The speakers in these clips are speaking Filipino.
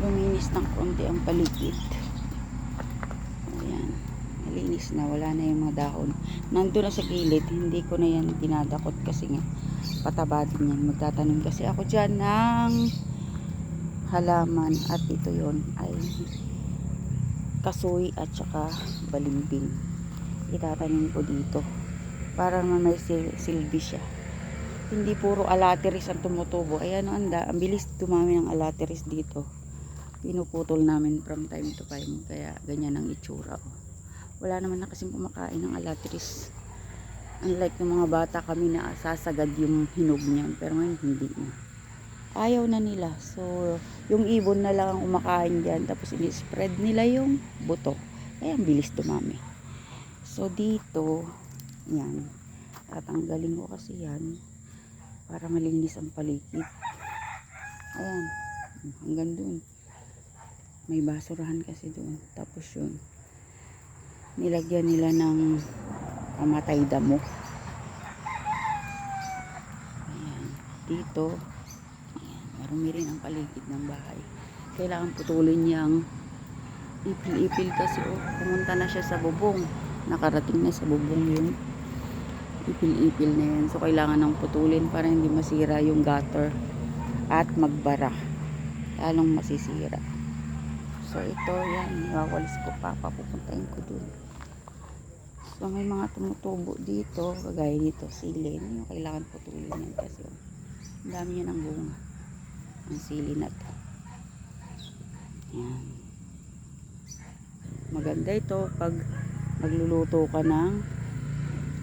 luminis ng konti ang paligid. Ayan. Malinis na. Wala na yung mga dahon. Nandun na sa gilid. Hindi ko na yan dinadakot kasi nga pataba din yan. Magtatanim kasi ako dyan ng halaman. At ito yon ay kasoy at saka balimbing. Itatanim ko dito. Para naman may sil- silbi siya. Hindi puro alateris ang tumutubo. Ayan anda. Ang bilis tumami ng alateris dito. Pinuputol namin from time to time. Kaya ganyan ang itsura. Wala naman na kasing kumakain ng alateris. Unlike ng mga bata kami na sasagad yung hinog niyan. Pero ngayon hindi na. Ayaw na nila. So, yung ibon na lang ang kumakain dyan. Tapos ini-spread nila yung buto. Kaya ang bilis tumami. So, dito, yan. Tatanggalin ko kasi yan para malinis ang paligid. Ayan. Hanggang doon. May basurahan kasi doon. Tapos yun. Nilagyan nila ng pamatay damo. Ayan. Dito. Ayan. Marumi rin ang paligid ng bahay. Kailangan putulin niyang ipil-ipil kasi oh, pumunta na siya sa bubong. Nakarating na sa bubong yung ipil-ipil na yan. So, kailangan ng putulin para hindi masira yung gutter at magbara. Lalong masisira. So, ito yan. Iwawalis ko pa. Papupuntahin ko dun. So, may mga tumutubo dito. Kagaya dito, sili. Ano yung kailangan putulin yan kasi oh, ang dami niya ng bunga. Ang sili na to. Yan. Maganda ito pag magluluto ka ng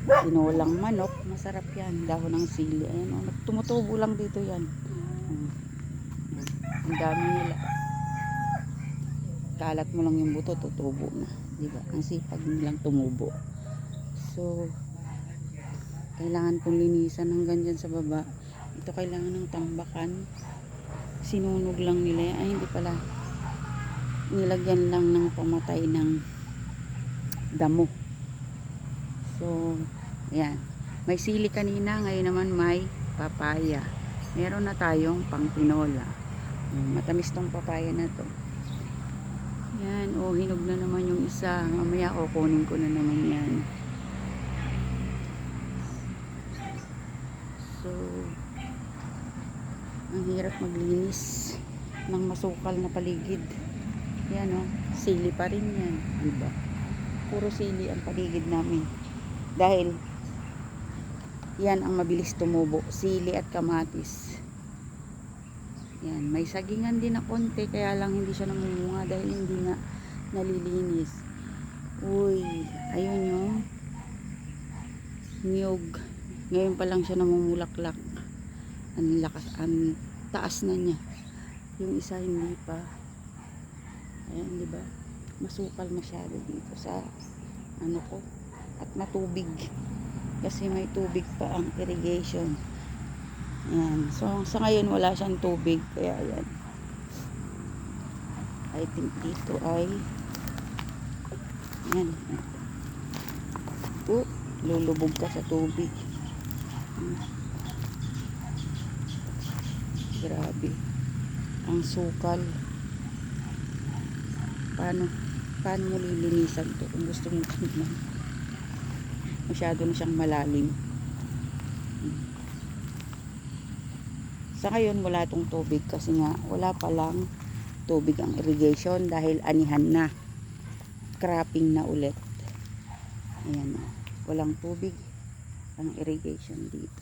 tinolang manok, masarap yan. Dahon ng sili. Ayan, oh, tumutubo lang dito yan. Yan. Ang dami nila. Kalat mo lang yung buto, tutubo na. Di ba? Ang sipag nilang tumubo. So, kailangan kong linisan hanggang dyan sa baba. Ito kailangan ng tambakan. Sinunog lang nila. yan. Ay, hindi pala. Nilagyan lang ng pamatay ng damo. So, Ayan. May sili kanina, ngayon naman may papaya. Meron na tayong pangpinola. Matamis tong papaya na to. Hinog na naman yung isa. Mamaya kukunin ko na naman yan. So, ang hirap maglinis ng masukal na paligid. Yan, oh, sili pa rin yan. Diba? Puro sili ang paligid namin. Dahil yan ang mabilis tumubo. Sili at kamatis. Yan. May sagingan din na konti. Kaya lang hindi siya namumunga dahil hindi nga nalilinis. Uy. Ayun yung niyog. Ngayon pa lang siya namumulaklak. Ang lakas. Ang taas na niya. Yung isa hindi pa. Ayan, di ba? Masukal masyado dito sa ano ko. At matubig kasi may tubig pa ang irrigation yan so sa ngayon wala siyang tubig kaya yan I think dito ay yan ito lulubog ka sa tubig. Grabe. Ang sukal. Paano paano mo lilinisan to kung gusto mo tignan? Masyado na siyang malalim. Sa ngayon wala tong tubig kasi nga wala pa lang tubig ang irrigation dahil anihan na cropping na ulit. Ayan o. Walang tubig. Ang irrigation dito.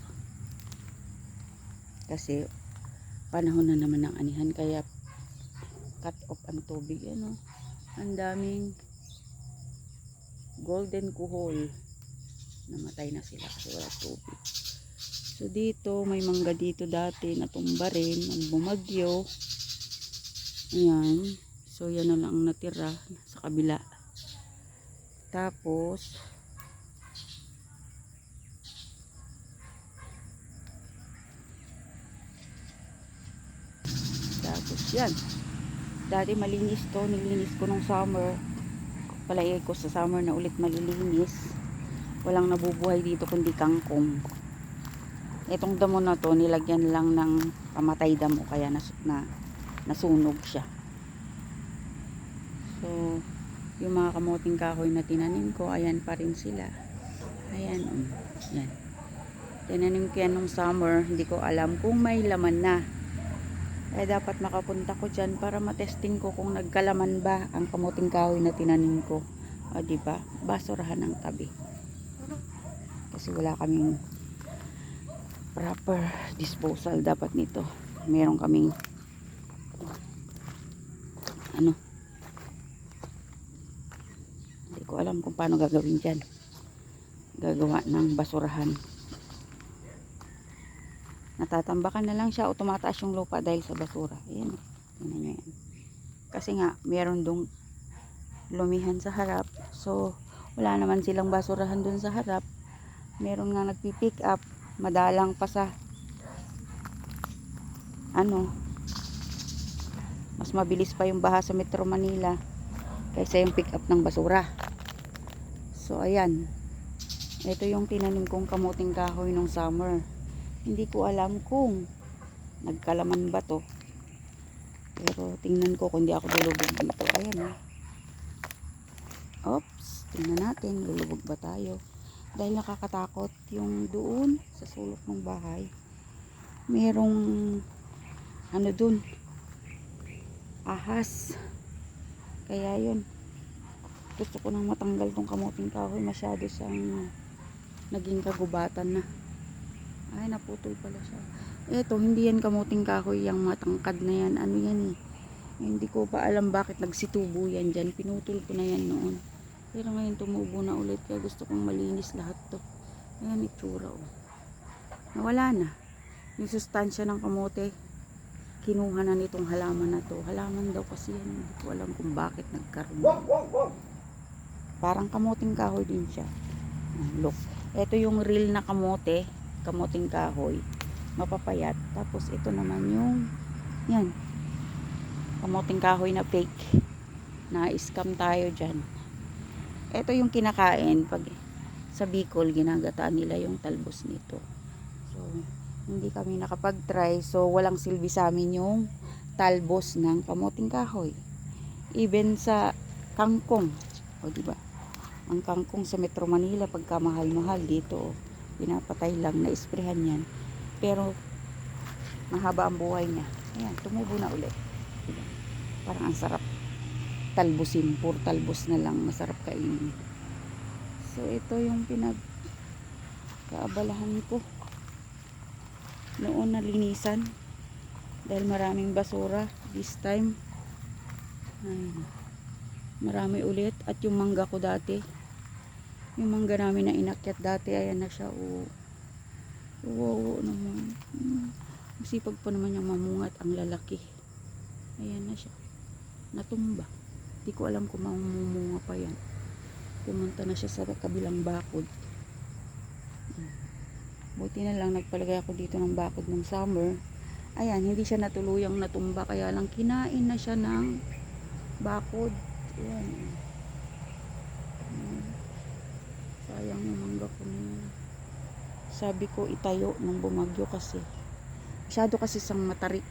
Kasi panahon na naman ng anihan. Kaya cut off ang tubig. Ano ang daming golden kuhol. Namatay na sila kasi wala tubig. So dito, may mangga dito dati natumba rin, ang bumagyo. Ayan. So yan na lang ang natira sa kabila. Tapos, tapos yan. Dati malinis to, nilinis ko nung summer. Palagay ko sa summer na ulit malilinis walang nabubuhay dito kundi kangkong itong damo na to nilagyan lang ng pamatay damo kaya nas, na, nasunog siya So, yung mga kamuting kahoy na tinanim ko, ayan pa rin sila. Ayan, um, yan. Tinanim ko yan nung summer, hindi ko alam kung may laman na. Kaya dapat makapunta ko dyan para matesting ko kung nagkalaman ba ang kamuting kahoy na tinanim ko. O, ba? Basurahan ng tabi. Kasi wala kaming proper disposal dapat nito. Meron kaming ano hindi ko alam kung paano gagawin dyan. Gagawa ng basurahan. Natatambakan na lang siya o tumataas yung lupa dahil sa basura. Ayan tingnan nyo yan. Kasi nga meron dong lumihan sa harap. So wala naman silang basurahan dun sa harap. Meron nga nagpipick up. Madalang pa sa ano mas mabilis pa yung baha sa Metro Manila kaysa yung pick up ng basura so ayan. Ito yung tinanim kong kamuting kahoy nung summer. Hindi ko alam kung nagkalaman ba to. Pero tingnan ko kung di ako lulubog dito. Ayan oh. oops tingnan natin lulubog ba tayo? Dahil nakakatakot yung doon sa sulok ng bahay. Merong ano dun? Ahas. Kaya yun gusto ko nang matanggal tong kamuting kahoy. Masyado siyang naging kagubatan na. Ay naputol pala siya. Eto hindi yan kamuting kahoy. Yung matangkad na yan ano yan eh. Hindi ko pa alam bakit nagsitubo yan dyan. Pinutol ko na yan noon. Pero ngayon tumubo na ulit. Kaya gusto kong malinis lahat to. Ayan itsura oh. Nawala na. Yung sustansya ng kamote kinuha na nitong halaman na to. Halaman daw kasi yan. Hindi ko alam kung bakit nagkaroon parang kamuting kahoy din siya. Look. Ito yung real na kamote kamuting kahoy. Mapapayat. Tapos ito naman yung yan. Kamuting kahoy na fake. Na scam tayo dyan. Ito yung kinakain pag sa Bicol ginagataan nila yung talbos nito. So hindi kami nakapag-try. So walang silbi sa amin yung talbos ng kamuting kahoy. Even sa kangkong. O di ba ang kangkong sa Metro Manila pagka mahal-mahal dito pinapatay lang na isprehan yan. Pero mahaba ang buhay niya. Ayan tumubo na ulit. Parang ang sarap talbusin puro talbos na lang masarap kainin. So ito yung pinag kaabalahan ko. Noon nalinisan dahil maraming basura this time. Ayun marami ulit. At yung mangga ko dati yung mangga namin na inakyat dati ayan na siya oh. wow naman hmm. masipag pa naman yung mamungat ang lalaki ayan na siya natumba di ko alam kung mamumunga pa yan pumunta na siya sa kabilang bakod Hmm. buti na lang nagpalagay ako dito ng bakod ng summer ayan hindi siya natuluyang natumba kaya lang kinain na siya ng bakod Ayan. Hmm. Sayang yung mangga ko. Sabi ko itayo nung bumagyo kasi. Masyado kasi sang matarik.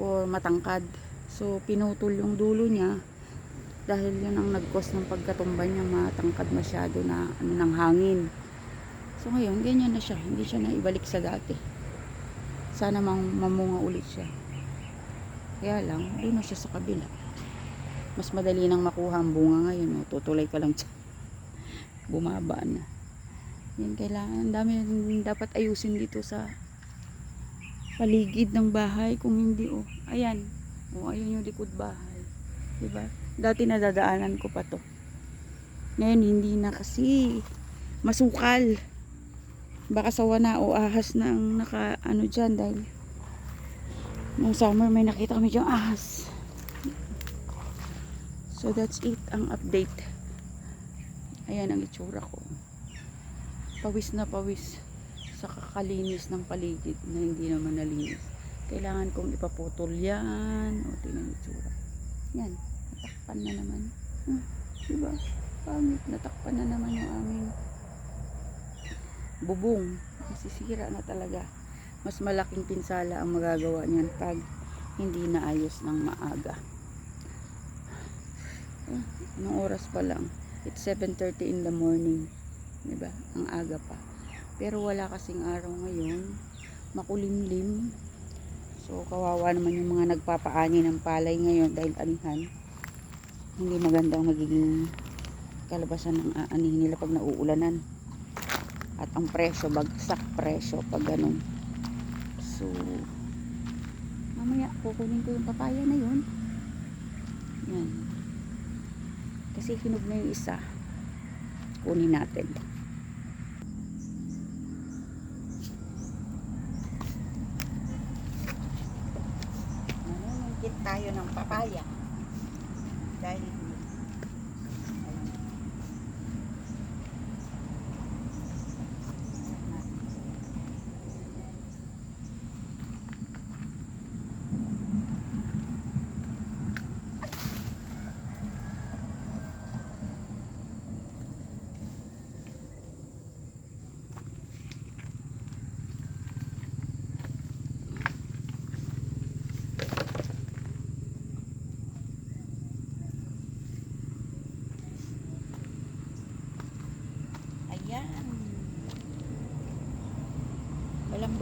O matangkad. So pinutol yung dulo niya. Dahil yun ang nag-cause ng pagkatumba niya matangkad masyado na ano, ng hangin. So ngayon, ganyan na siya. Hindi siya na ibalik sa dati. Sana mang mamunga ulit siya. Kaya lang, doon na siya sa kabila mas madali nang makuha ang bunga ngayon no? tutulay ka lang dyan bumaba na. Yan kailangan ang dami dapat ayusin dito sa paligid ng bahay kung hindi oh ayan. Oh ayun yung likod bahay diba? Dati nadadaanan ko pa to. Ngayon hindi na kasi masukal. Baka sawa na o ahas na ang naka ano dyan dahil nung summer may nakita kami dyang ahas. So that's it ang update. Ayan ang itsura ko. Pawis na pawis sa kakalinis ng paligid na hindi naman nalinis. Kailangan kong ipaputol yan. O tingnan itsura. Yan. Natakpan na naman. Hmm, diba? Pangit. Natakpan na naman yung aming bubong. Masisira na talaga. Mas malaking pinsala ang magagawa niyan pag hindi naayos ng maaga. Eh, anong oras pa lang? It's 7.30 in the morning. Diba? Ang aga pa. Pero wala kasing araw ngayon. Makulimlim. So, kawawa naman yung mga nagpapaani ng palay ngayon dahil anihan. Hindi maganda ang magiging kalabasan ng aanihin nila pag nauulanan. At ang presyo, bagsak presyo pag ganun. So, mamaya kukunin ko yung papaya na yun. Yan. Kasi hinog na yung isa. Kunin natin. Nanunungkit tayo ng papaya. Dahil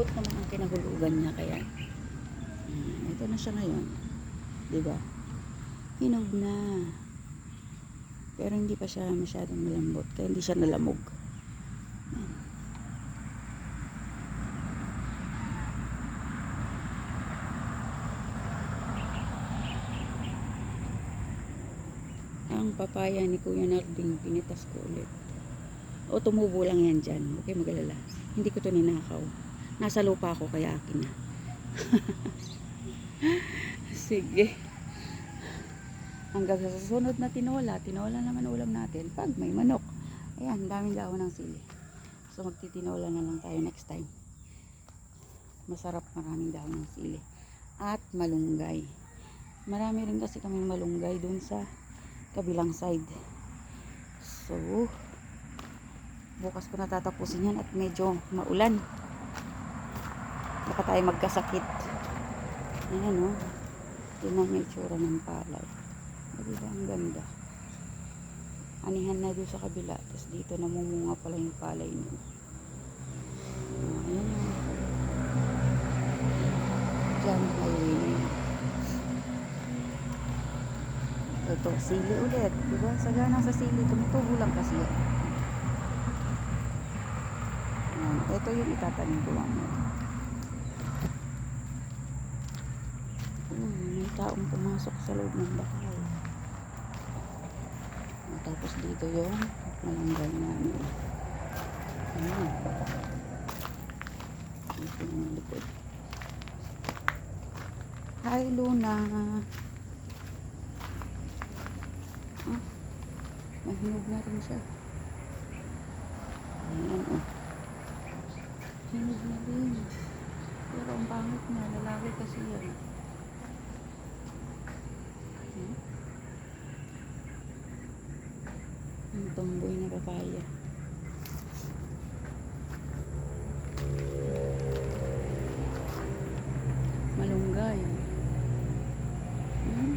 Malambot naman ang kinahulugan niya kaya mm, ito na siya ngayon. 'Di ba? Hinog na. Pero hindi pa siya masyadong malambot kaya hindi siya nalamog. Ang papaya ni Kuya Narding pinitas ko ulit. O tumubo lang yan dyan. Kayo magalala. Hindi ko to ninakaw. Nasa lupa ako kaya akin na. Sige. Hanggang sa susunod na tinola. Tinola naman ulam natin. Pag may manok. Ayan, daming dahon ng sili. So magtitinola na lang tayo next time. Masarap maraming dahon ng sili. At malunggay. Marami rin kasi kami malunggay dun sa kabilang side. So, bukas ko natatapusin yan at medyo maulan baka tayo magkasakit. Ayan o tingnan yung itsura ng palay. Diba ang ganda? Anihan na doon sa kabila tapos dito namumunga pala yung palay nyo ayan o dyan highway ito sili ulit. Diba? Sagana sa sili tumutubo lang kasi yan. Ito yung itatanim ko mamaya. Ayan, may taong pumasok sa loob ng bahay. Tapos dito yung malanggal namin. Ayan. Dito yung likod. Hi, Luna. Ah, mahinog na rin siya. Ayan, oh. Hinog na rin. Pero ang pangit na, lalaki kasi yan. Hmm? Ang tomboy na papaya. Malunggay. Hmm?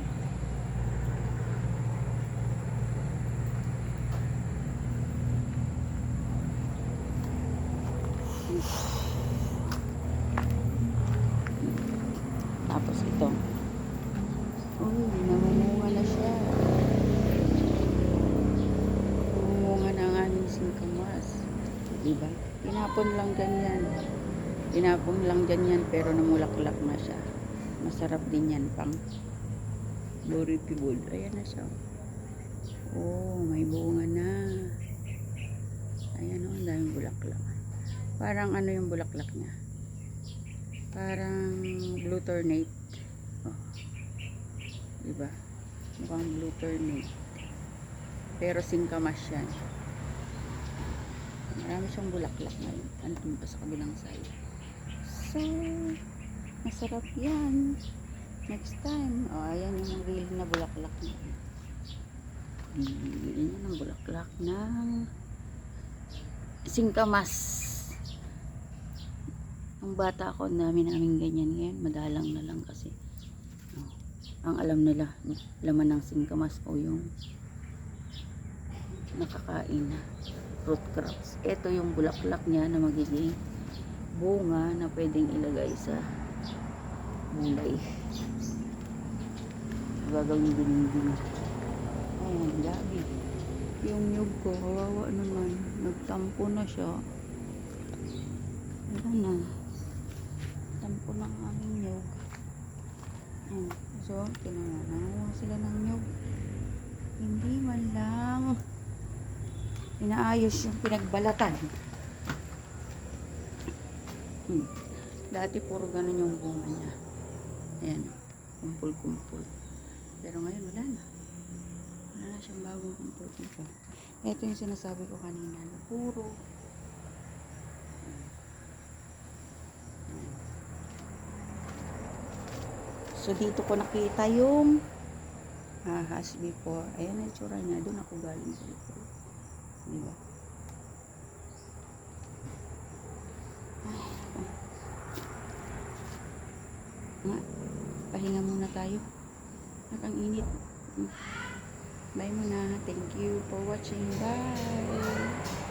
Tapos ito. Uy, namumunga na siya. Namumunga na ang aming singkamas. Diba? Tinapon lang ganyan. Tinapon lang ganyan pero namulaklak na siya. Masarap din yan pang boripibol. Ayan na siya. Oh, may bunga na. Ayan o, ang daming bulaklak. Parang ano yung bulaklak niya? Parang blue tornate. Oh. Diba? Mukhang blue tornate. Pero singkamas yan. Marami siyang bulaklak ngayon. Andun pa sa kabilang side. So, masarap yan. Next time. O, oh, ayan yung real na bulaklak niya. Bibili niya bulaklak ng singkamas. Ang bata ako, ang dami namin ganyan ngayon. Madalang na lang kasi. Oh. ang alam nila laman ng singkamas o yung nakakain na fruit crops. Ito yung bulaklak niya na magiging bunga na pwedeng ilagay sa gulay. Gagawin din Ayan, gabi. Yung nyug ko, kawawa naman. Nagtampo na siya. Wala na. Tampo ng aming nyug. Ayan. So, tinawa. Nanguha sila ng nyug. Hindi man lang inaayos yung pinagbalatan. Hmm. Dati puro ganun yung bunga niya. Ayan. Kumpul-kumpul. Pero ngayon wala na. Wala na siyang bagong kumpul-kumpul. Ito yung sinasabi ko kanina na puro So dito ko nakita yung ahas before. Ayan ang itsura niya. Doon ako galing sa likod. Di ba? Nga, pahinga muna tayo. Nakang init. Bye muna. Thank you for watching. Bye.